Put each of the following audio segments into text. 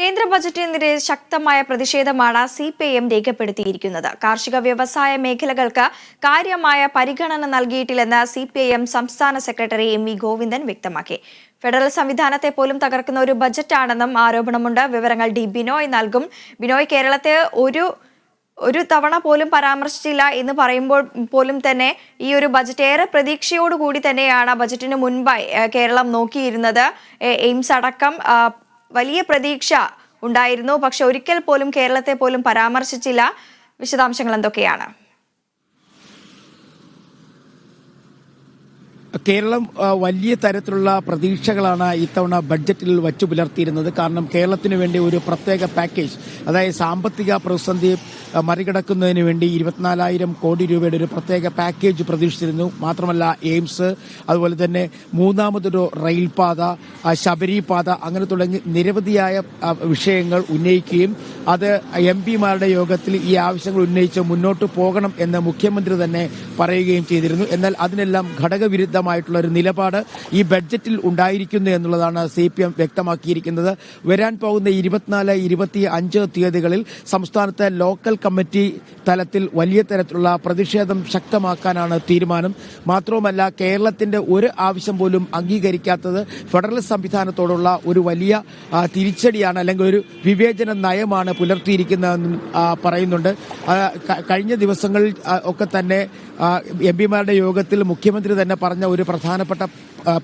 കേന്ദ്ര ബജറ്റിനെതിരെ ശക്തമായ പ്രതിഷേധമാണ് സി പി ഐ എം രേഖപ്പെടുത്തിയിരിക്കുന്നത്. കാർഷിക വ്യവസായ മേഖലകൾക്ക് കാര്യമായ പരിഗണന നൽകിയിട്ടില്ലെന്ന് സി പി ഐ എം സംസ്ഥാന സെക്രട്ടറി എം വി ഗോവിന്ദൻ വ്യക്തമാക്കി. ഫെഡറൽ സംവിധാനത്തെ പോലും തകർക്കുന്ന ഒരു ബജറ്റാണെന്നും ആരോപണമുണ്ട്. വിവരങ്ങൾ ഡി ബിനോയ് നൽകും. ബിനോയ് കേരളത്തെ ഒരു ഒരു തവണ പോലും പരാമർശിച്ചില്ല എന്ന് പറയുമ്പോൾ പോലും തന്നെ ഈ ഒരു ബജറ്റ് ഏറെ പ്രതീക്ഷയോടുകൂടി തന്നെയാണ് ബജറ്റിന് മുൻപായി കേരളം നോക്കിയിരുന്നത്. എയിംസ് അടക്കം വലിയ പ്രതീക്ഷ ഉണ്ടായിരുന്നു. പക്ഷെ ഒരിക്കൽ പോലും കേരളത്തെ പോലും പരാമർശിച്ചില്ല. വിശദാംശങ്ങൾ എന്തൊക്കെയാണ്? കേരളം വലിയ തരത്തിലുള്ള പ്രതീക്ഷകളാണ് ഇത്തവണ ബഡ്ജറ്റിൽ വച്ചു പുലർത്തിയിരുന്നത്. കാരണം കേരളത്തിന് വേണ്ടി ഒരു പ്രത്യേക പാക്കേജ് അതായത് സാമ്പത്തിക പ്രതിസന്ധി മറികടക്കുന്നതിന് വേണ്ടി ഇരുപത്തിനാലായിരം കോടി രൂപയുടെ ഒരു പ്രത്യേക പാക്കേജ് പ്രതീക്ഷിച്ചിരുന്നു. മാത്രമല്ല എയിംസ് അതുപോലെ തന്നെ മൂന്നാമതൊരു റെയിൽപാത ശബരിപാത അങ്ങനെ തുടങ്ങി നിരവധിയായ വിഷയങ്ങൾ ഉന്നയിക്കുകയും അത് എം പിമാരുടെ യോഗത്തിൽ ഈ ആവശ്യങ്ങൾ ഉന്നയിച്ച് മുന്നോട്ട് പോകണം എന്ന് മുഖ്യമന്ത്രി തന്നെ പറയുകയും ചെയ്തിരുന്നു. എന്നാൽ അതിനെല്ലാം ഘടകവിരുദ്ധമായിട്ടുള്ള ഒരു നിലപാട് ഈ ബഡ്ജറ്റിൽ ഉണ്ടായിരിക്കുന്നു എന്നുള്ളതാണ് സി പി എം വ്യക്തമാക്കിയിരിക്കുന്നത്. വരാൻ പോകുന്ന ഇരുപത്തിനാല് ഇരുപത്തി അഞ്ച് തീയതികളിൽ സംസ്ഥാനത്തെ ലോക്കൽ കമ്മിറ്റി തലത്തിൽ വലിയ തരത്തിലുള്ള പ്രതിഷേധം ശക്തമാക്കാനാണ് തീരുമാനം. മാത്രവുമല്ല കേരളത്തിന്റെ ഒരു ആവശ്യം പോലും അംഗീകരിക്കാത്തത് ഫെഡറൽ സംവിധാനത്തോടുള്ള ഒരു വലിയ തിരിച്ചടിയാണ് അല്ലെങ്കിൽ ഒരു വിവേചന നയമാണ് പുലർത്തിയിരിക്കുന്നതെന്നും പറയുന്നുണ്ട്. കഴിഞ്ഞ ദിവസങ്ങളിൽ ഒക്കെ തന്നെ എം പിമാരുടെ യോഗത്തിൽ മുഖ്യമന്ത്രി തന്നെ പറഞ്ഞ ഒരു പ്രധാനപ്പെട്ട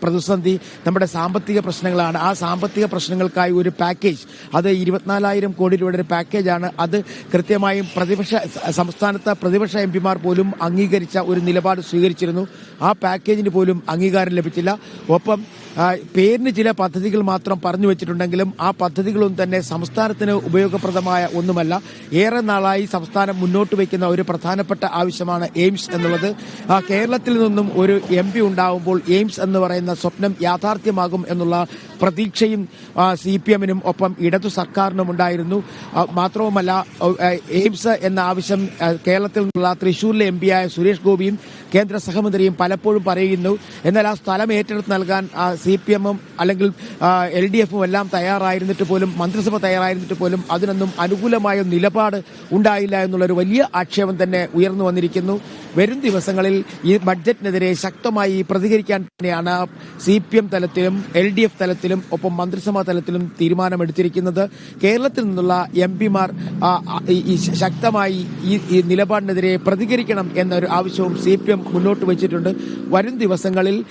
പ്രതിസന്ധി നമ്മുടെ സാമ്പത്തിക പ്രശ്നങ്ങളാണ്. ആ സാമ്പത്തിക പ്രശ്നങ്ങൾക്കായി ഒരു പാക്കേജ് അത് ഇരുപത്തിനാലായിരം കോടി രൂപയുടെ ഒരു പാക്കേജാണ്. അത് കൃത്യമായും പ്രതിപക്ഷ സംസ്ഥാനത്തെ പ്രതിപക്ഷ എം പിമാർ പോലും അംഗീകരിച്ച ഒരു നിലപാട് സ്വീകരിച്ചിരുന്നു. ആ പാക്കേജിന് പോലും അംഗീകാരം ലഭിച്ചില്ല. ഒപ്പം പേരിന് ചില പദ്ധതികൾ മാത്രം പറഞ്ഞു വെച്ചിട്ടുണ്ടെങ്കിലും ആ പദ്ധതികളും തന്നെ സംസ്ഥാനത്തിന് ഉപയോഗപ്രദമായ ഒന്നുമല്ല. ഏറെ നാളായി സംസ്ഥാനം മുന്നോട്ട് വയ്ക്കുന്ന ഒരു പ്രധാനപ്പെട്ട ആവശ്യമാണ് എയിംസ് എന്നുള്ളത്. കേരളത്തിൽ നിന്നും ഒരു എം പി ഉണ്ടാവുമ്പോൾ എയിംസ് എന്ന് പറയുന്ന സ്വപ്നം യാഥാർത്ഥ്യമാകും എന്നുള്ള പ്രതീക്ഷയും സി പി എമ്മിനും ഒപ്പം ഇടതു സർക്കാരിനും ഉണ്ടായിരുന്നു മാത്രവുമല്ല ആ, എയിംസ് എന്ന ആവശ്യം കേരളത്തിൽ നിന്നുള്ള തൃശൂരിലെ എം പിയായ സുരേഷ് ഗോപിയും കേന്ദ്ര സഹമന്ത്രിയും പലപ്പോഴും പറയുന്നു. എന്നാൽ ആ സ്ഥലം ഏറ്റെടുത്ത് നൽകാൻ സി പി എമ്മും അല്ലെങ്കിൽ എൽ ഡി എഫും എല്ലാം തയ്യാറായിരുന്നിട്ട് പോലും മന്ത്രിസഭ തയ്യാറായിരുന്നിട്ട് പോലും അതിനൊന്നും അനുകൂലമായ നിലപാട് ഉണ്ടായില്ല എന്നുള്ളൊരു വലിയ ആക്ഷേപം തന്നെ ഉയർന്നു വന്നിരിക്കുന്നു. വരും ദിവസങ്ങളിൽ ഈ ബഡ്ജറ്റിനെതിരെ ശക്തമായി പ്രതികരിക്കാൻ തന്നെയാണ് സി പി എം തലത്തിലും എൽ ഡി എഫ് തലത്തിലും ഒപ്പം മന്ത്രിസഭാ തലത്തിലും തീരുമാനമെടുത്തിരിക്കുന്നത്. കേരളത്തിൽ നിന്നുള്ള എം പിമാർ ശക്തമായി ഈ നിലപാടിനെതിരെ പ്രതികരിക്കണം എന്നൊരു ആവശ്യവും സി പി എം മുന്നോട്ട് വെച്ചിട്ടുണ്ട്. വരും ദിവസങ്ങളിൽ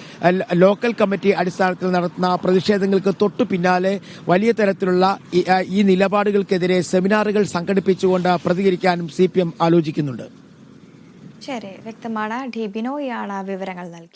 ലോക്കൽ കമ്മിറ്റി അടിസ്ഥാനത്തിൽ നടത്തുന്ന പ്രതിഷേധങ്ങൾക്ക് തൊട്ടു പിന്നാലെ വലിയ തരത്തിലുള്ള ഈ- നിലപാടുകൾക്കെതിരെ സെമിനാറുകൾ സംഘടിപ്പിച്ചുകൊണ്ട് പ്രതികരിക്കാനും സി ആലോചിക്കുന്നുണ്ട്. ശരി വ്യക്തമാണ്. ഡി ബിനോയാണ് വിവരങ്ങൾ നൽകി.